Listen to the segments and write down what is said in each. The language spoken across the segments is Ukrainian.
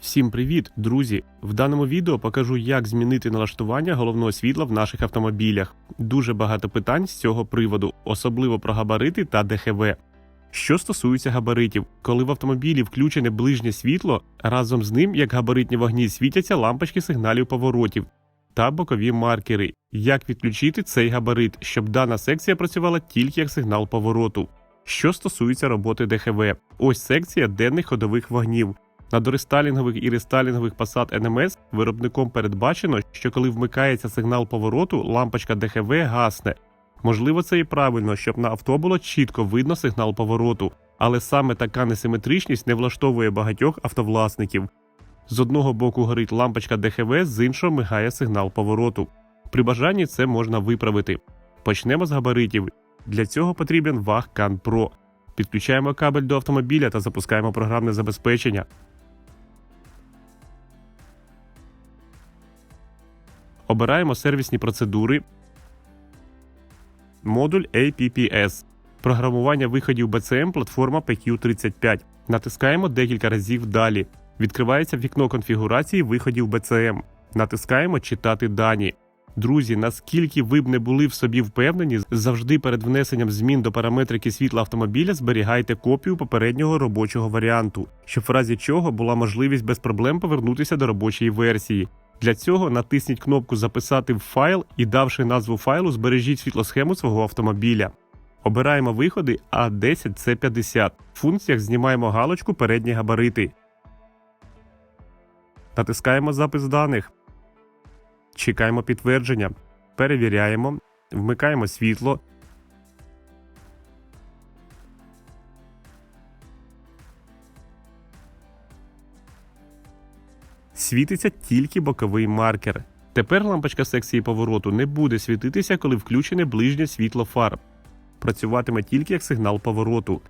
Всім привіт, друзі! В даному відео покажу, як змінити налаштування головного світла в наших автомобілях. Дуже багато питань з цього приводу, особливо про габарити та ДХВ. Що стосується габаритів, коли в автомобілі включене ближнє світло, разом з ним, як габаритні вогні, світяться лампочки сигналів поворотів та бокові маркери. Як відключити цей габарит, щоб дана секція працювала тільки як сигнал повороту. Що стосується роботи ДХВ, ось секція денних ходових вогнів. На дорестайлінгових і рестайлінгових Passat NMS виробником передбачено, що коли вмикається сигнал повороту, лампочка ДХВ гасне. Можливо, це і правильно, щоб на авто було чітко видно сигнал повороту, але саме така несиметричність не влаштовує багатьох автовласників. З одного боку горить лампочка ДХВ, з іншого мигає сигнал повороту. При бажанні це можна виправити. Почнемо з габаритів. Для цього потрібен VAG CAN Pro. Підключаємо кабель до автомобіля та запускаємо програмне забезпечення. Обираємо сервісні процедури. Модуль APPS. Програмування виходів BCM платформа PQ35. Натискаємо декілька разів далі. Відкривається вікно конфігурації виходів BCM. Натискаємо Читати дані. Друзі, наскільки ви б не були в собі впевнені, завжди перед внесенням змін до параметрики світла автомобіля зберігайте копію попереднього робочого варіанту, щоб в разі чого була можливість без проблем повернутися до робочої версії. Для цього натисніть кнопку Записати в файл і, давши назву файлу, збережіть світлосхему свого автомобіля. Обираємо виходи А10С50. В функціях знімаємо галочку Передні габарити. Натискаємо запис даних. Чекаємо підтвердження. Перевіряємо. Вмикаємо світло. Світиться тільки боковий маркер. Тепер лампочка секції повороту не буде світитися, коли включене ближнє світло фар. Працюватиме тільки як сигнал повороту.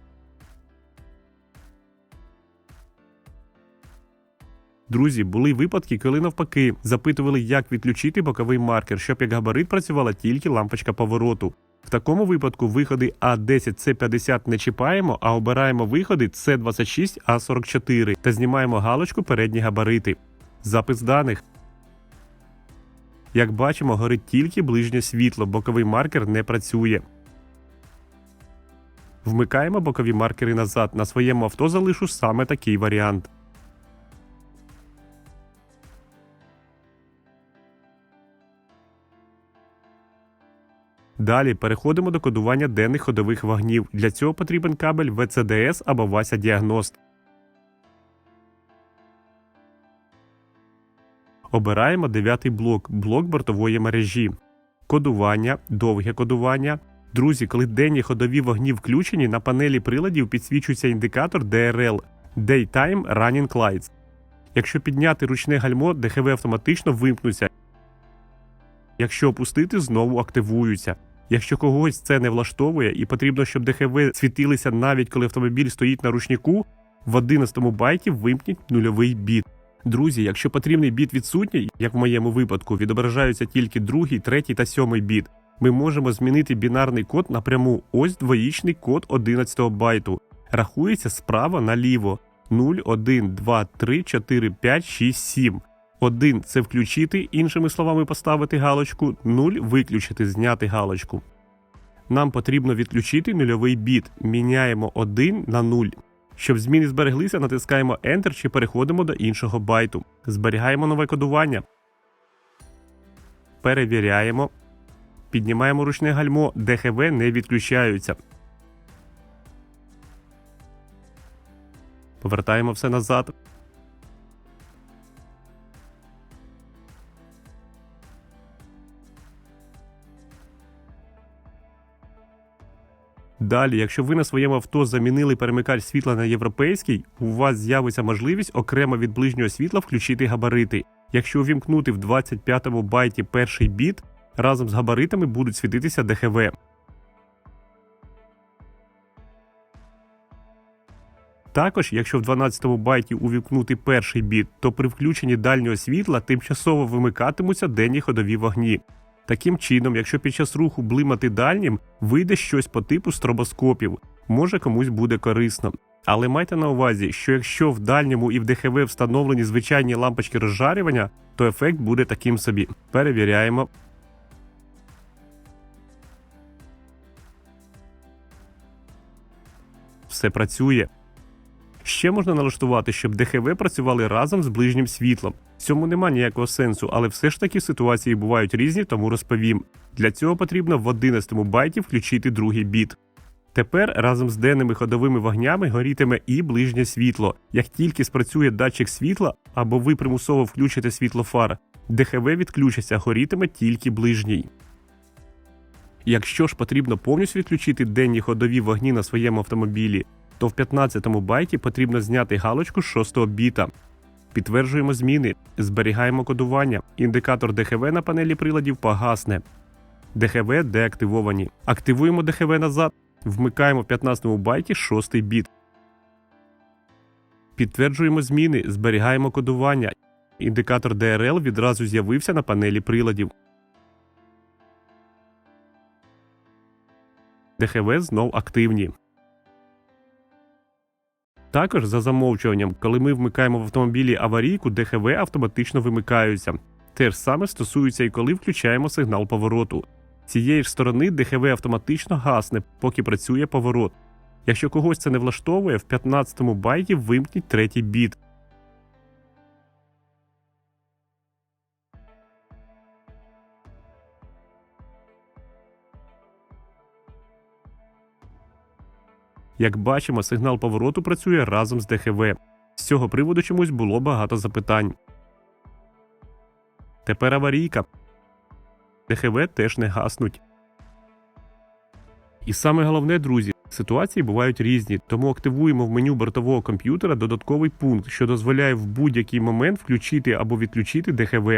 Друзі, були випадки, коли навпаки запитували, як відключити боковий маркер, щоб як габарит працювала тільки лампочка повороту. В такому випадку виходи А10 С50 не чіпаємо, а обираємо виходи С26 А44 та знімаємо галочку передні габарити. Запис даних. Як бачимо, горить тільки ближнє світло, боковий маркер не працює. Вмикаємо бокові маркери назад. На своєму авто залишу саме такий варіант. Далі переходимо до кодування денних ходових вогнів. Для цього потрібен кабель VCDS або Вася Діагност. Обираємо дев'ятий блок блок бортової мережі. Кодування, довге кодування. Друзі, коли денні ходові вогні включені, на панелі приладів підсвічується індикатор DRL Daytime Running Lights. Якщо підняти ручне гальмо, ДХВ автоматично вимкнуться. Якщо опустити, знову активуються. Якщо когось це не влаштовує і потрібно, щоб ДХВ світилися навіть коли автомобіль стоїть на ручнику, в 11 байті вимкніть нульовий біт. Друзі, якщо потрібний біт відсутній, як в моєму випадку, відображаються тільки другий, третій та сьомий біт. Ми можемо змінити бінарний код напряму. Ось двоїчний код 11 байту. Рахується справа наліво 0, 1, 2, 3, 4, 5, 6, 7. 1 – це включити, іншими словами, поставити галочку, 0 – виключити, зняти галочку. Нам потрібно відключити нульовий біт. Міняємо 1 на 0. Щоб зміни збереглися, натискаємо Enter чи переходимо до іншого байту. Зберігаємо нове кодування. Перевіряємо. Піднімаємо ручне гальмо, ДХВ не відключаються. Повертаємо все назад. Далі, якщо ви на своєму авто замінили перемикач світла на європейський, у вас з'явиться можливість окремо від ближнього світла включити габарити. Якщо увімкнути в 25-му байті перший біт, разом з габаритами будуть світитися ДХВ. Також, якщо в 12-му байті увімкнути перший біт, то при включенні дальнього світла тимчасово вимикатимуться денні ходові вогні. Таким чином, якщо під час руху блимати дальнім, вийде щось по типу стробоскопів, може комусь буде корисно. Але майте на увазі, що якщо в дальньому і в ДХВ встановлені звичайні лампочки розжарювання, то ефект буде таким собі. Перевіряємо. Все працює. Ще можна налаштувати, щоб ДХВ працювали разом з ближнім світлом. Цьому нема ніякого сенсу, але все ж таки ситуації бувають різні, тому розповім. Для цього потрібно в 11 байті включити другий біт. Тепер разом з денними ходовими вогнями горітиме і ближнє світло. Як тільки спрацює датчик світла або ви примусово включите світло фар, ДХВ відключиться, горітиме тільки ближній. Якщо ж потрібно повністю відключити денні ходові вогні на своєму автомобілі, то в 15 байті потрібно зняти галочку з 6 біта. Підтверджуємо зміни, зберігаємо кодування. Індикатор ДХВ на панелі приладів погасне. ДХВ деактивовані. Активуємо ДХВ назад. Вмикаємо в 15 байті 6 біт. Підтверджуємо зміни, зберігаємо кодування. Індикатор DRL відразу з'явився на панелі приладів. ДХВ знов активні. Також за замовчуванням, коли ми вмикаємо в автомобілі аварійку, ДХВ автоматично вимикаються. Те ж саме стосується і коли включаємо сигнал повороту. Цієї ж сторони ДХВ автоматично гасне, поки працює поворот. Якщо когось це не влаштовує, в 15 байті вимкніть третій біт. Як бачимо, сигнал повороту працює разом з ДХВ. З цього приводу чомусь було багато запитань. Тепер аварійка. ДХВ теж не гаснуть. І саме головне, друзі, ситуації бувають різні, тому активуємо в меню бортового комп'ютера додатковий пункт, що дозволяє в будь-який момент включити або відключити ДХВ,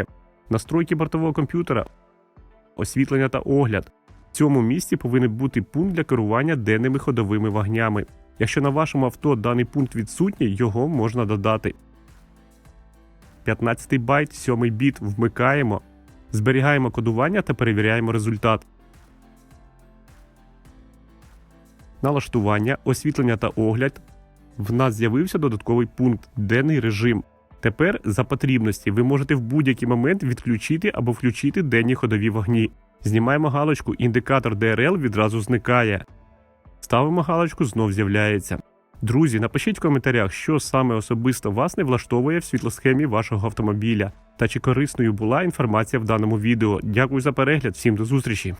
настройки бортового комп'ютера, освітлення та огляд. В цьому місці повинен бути пункт для керування денними ходовими вогнями. Якщо на вашому авто даний пункт відсутній, його можна додати. 15 байт, 7 біт вмикаємо, зберігаємо кодування та перевіряємо результат. Налаштування, освітлення та огляд. В нас з'явився додатковий пункт денний режим. Тепер за потрібності ви можете в будь-який момент відключити або включити денні ходові вогні. Знімаємо галочку, індикатор DRL відразу зникає. Ставимо галочку, знов з'являється. Друзі, напишіть в коментарях, що саме особисто вас не влаштовує в світлосхемі вашого автомобіля та чи корисною була інформація в даному відео. Дякую за перегляд, всім до зустрічі!